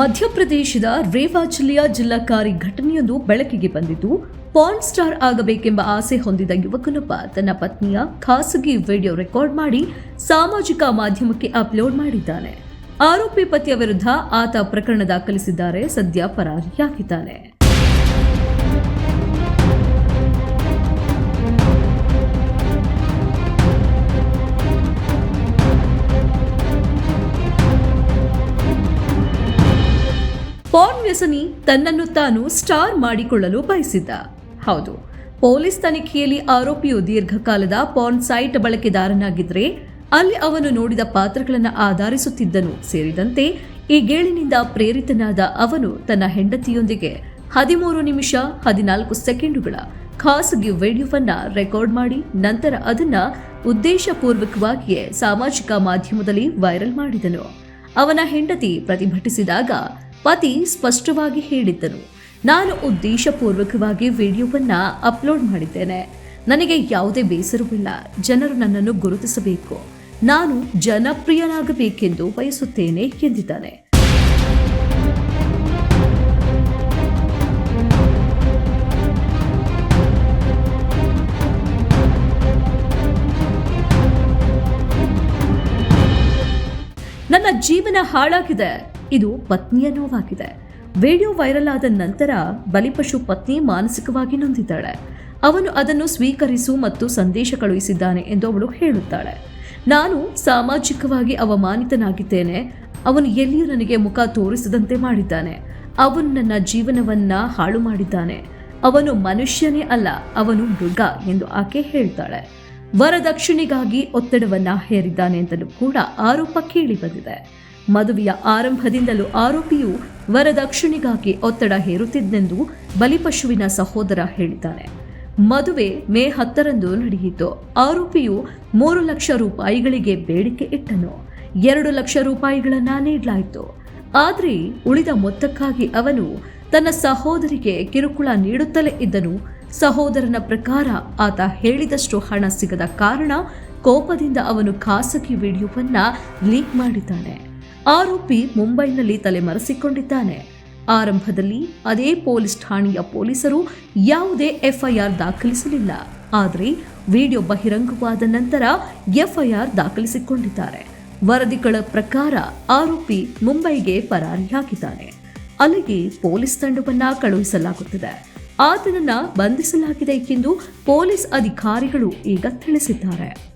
ಮಧ್ಯಪ್ರದೇಶದ ರೇವಾ ಜಿಲ್ಲೆಯ ಜಿಲ್ಲಾಕಾರಿ ಘಟನೆಯೊಂದು ಬೆಳಕಿಗೆ ಬಂದಿದ್ದು ಪಾನ್ ಸ್ಟಾರ್ ಆಗಬೇಕೆಂಬ ಆಸೆ ಹೊಂದಿದ ಯುವಕನೊಬ್ಬ ತನ್ನ ಪತ್ನಿಯ ಖಾಸಗಿ ವಿಡಿಯೋ ರೆಕಾರ್ಡ್ ಮಾಡಿ ಸಾಮಾಜಿಕ ಮಾಧ್ಯಮಕ್ಕೆ ಅಪ್ಲೋಡ್ ಮಾಡಿದ್ದಾನೆ. ಆರೋಪಿ ಪತಿಯ ವಿರುದ್ಧ ಆತ ಪ್ರಕರಣ ದಾಖಲಿಸಿದ್ದಾರೆ, ಸದ್ಯ ಪರಾರಿಯಾಗಿದ್ದಾನೆ. ಪಾರ್ನ್ ವ್ಯಸನಿ ತನ್ನನ್ನು ತಾನು ಸ್ಟಾರ್ ಮಾಡಿಕೊಳ್ಳಲು ಬಯಸಿದ್ದ. ಹೌದು, ಪೊಲೀಸ್ ತನಿಖೆಯಲ್ಲಿ ಆರೋಪಿಯು ದೀರ್ಘಕಾಲದ ಪಾರ್ನ್ ಸೈಟ್ ಬಳಕೆದಾರನಾಗಿದ್ದರೆ ಅಲ್ಲಿ ಅವನು ನೋಡಿದ ಪಾತ್ರಗಳನ್ನು ಆಧರಿಸುತ್ತಿದ್ದನು. ಸೇರಿದಂತೆ ಈ ಗೇಳಿನಿಂದ ಪ್ರೇರಿತನಾದ ಅವನು ತನ್ನ ಹೆಂಡತಿಯೊಂದಿಗೆ ಹದಿಮೂರು ನಿಮಿಷ ಹದಿನಾಲ್ಕು ಸೆಕೆಂಡುಗಳ ಖಾಸಗಿ ವಿಡಿಯೋವನ್ನು ರೆಕಾರ್ಡ್ ಮಾಡಿ, ನಂತರ ಅದನ್ನ ಉದ್ದೇಶಪೂರ್ವಕವಾಗಿಯೇ ಸಾಮಾಜಿಕ ಮಾಧ್ಯಮದಲ್ಲಿ ವೈರಲ್ ಮಾಡಿದನು. ಅವನ ಹೆಂಡತಿ ಪ್ರತಿಭಟಿಸಿದಾಗ ಪತಿ ಸ್ಪಷ್ಟವಾಗಿ ಹೇಳಿದ್ದನು. ನಾನು ಉದ್ದೇಶಪೂರ್ವಕವಾಗಿ ವಿಡಿಯೋವನ್ನು ಅಪ್ಲೋಡ್ ಮಾಡಿದ್ದೇನೆ. ನನಗೆ ಯಾವುದೇ ಬೇಸರವಿಲ್ಲ. ಜನರು ನನ್ನನ್ನು ಗುರುತಿಸಬೇಕು. ನಾನು ಜನಪ್ರಿಯನಾಗಬೇಕೆಂದು ಬಯಸುತ್ತೇನೆ ಎಂದಿದ್ದಾನೆ. ನನ್ನ ಜೀವನ ಹಾಳಾಗಿದೆ. ಇದು ಪತ್ನಿಯ ನೋವಾಗಿದೆ. ವಿಡಿಯೋ ವೈರಲ್ ಆದ ನಂತರ ಬಲಿಪಶು ಪತ್ನಿ ಮಾನಸಿಕವಾಗಿ ನೊಂದಿದ್ದಾಳೆ. ಅವನು ಅದನ್ನು ಸ್ವೀಕರಿಸು ಮತ್ತು ಸಂದೇಶ ಕಳುಹಿಸಿದ್ದಾನೆ ಎಂದು ಅವಳು ಹೇಳುತ್ತಾಳೆ. ನಾನು ಸಾಮಾಜಿಕವಾಗಿ ಅವಮಾನಿತನಾಗಿದ್ದೇನೆ. ಅವನು ಎಲ್ಲಿಯೂ ನನಗೆ ಮುಖ ತೋರಿಸದಂತೆ ಮಾಡಿದ್ದಾನೆ. ಅವನು ನನ್ನ ಜೀವನವನ್ನ ಹಾಳು ಮಾಡಿದ್ದಾನೆ. ಅವನು ಮನುಷ್ಯನೇ ಅಲ್ಲ, ಅವನು ಮೃಗ ಎಂದು ಆಕೆ ಹೇಳ್ತಾಳೆ. ವರದಕ್ಷಿಣೆಗಾಗಿ ಒತ್ತಡವನ್ನ ಹೇರಿದ್ದಾನೆ ಅಂತಲೂ ಕೂಡ ಆರೋಪ ಕೇಳಿ ಬಂದಿದೆ. ಮದುವೆಯ ಆರಂಭದಿಂದಲೂ ಆರೋಪಿಯು ವರದಕ್ಷಿಣೆಗಾಗಿ ಒತ್ತಡ ಹೇರುತ್ತಿದ್ದೆಂದು ಬಲಿಪಶುವಿನ ಸಹೋದರ ಹೇಳಿದ್ದಾನೆ. ಮದುವೆ ಮೇ ಹತ್ತರಂದು ನಡೆಯಿತು. ಆರೋಪಿಯು ಮೂರು ಲಕ್ಷ ರೂಪಾಯಿಗಳಿಗೆ ಬೇಡಿಕೆ ಇಟ್ಟನು. ಎರಡು ಲಕ್ಷ ರೂಪಾಯಿಗಳನ್ನು ನೀಡಲಾಯಿತು. ಆದರೆ ಉಳಿದ ಮೊತ್ತಕ್ಕಾಗಿ ಅವನು ತನ್ನ ಸಹೋದರಿಗೆ ಕಿರುಕುಳ ನೀಡುತ್ತಲೇ ಇದ್ದನು. ಸಹೋದರನ ಪ್ರಕಾರ ಆತ ಹೇಳಿದಷ್ಟು ಹಣ ಸಿಗದ ಕಾರಣ ಕೋಪದಿಂದ ಅವನು ಖಾಸಗಿ ವಿಡಿಯೋವನ್ನ ಲೀಕ್ ಮಾಡಿದ್ದಾನೆ. ಆರೋಪಿ ಮುಂಬೈನಲ್ಲಿ ತಲೆಮರೆಸಿಕೊಂಡಿದ್ದಾನೆ. ಆರಂಭದಲ್ಲಿ ಅದೇ ಪೊಲೀಸ್ ಠಾಣೆಯ ಪೊಲೀಸರು ಯಾವುದೇ ಎಫ್ಐಆರ್ ದಾಖಲಿಸಲಿಲ್ಲ. ಆದರೆ ವಿಡಿಯೋ ಬಹಿರಂಗವಾದ ನಂತರ ಎಫ್ಐಆರ್ ದಾಖಲಿಸಿಕೊಂಡಿದ್ದಾರೆ. ವರದಿಗಳ ಪ್ರಕಾರ ಆರೋಪಿ ಮುಂಬೈಗೆ ಪರಾರಿಯಾಗಿದ್ದಾನೆ. ಅಲ್ಲಿಗೆ ಪೊಲೀಸ್ ತಂಡವನ್ನ ಕಳುಹಿಸಲಾಗುತ್ತಿದೆ. ಆತನನ್ನ ಬಂಧಿಸಲಾಗಿದೆ ಎಂದು ಪೊಲೀಸ್ ಅಧಿಕಾರಿಗಳು ಈಗ ತಿಳಿಸಿದ್ದಾರೆ.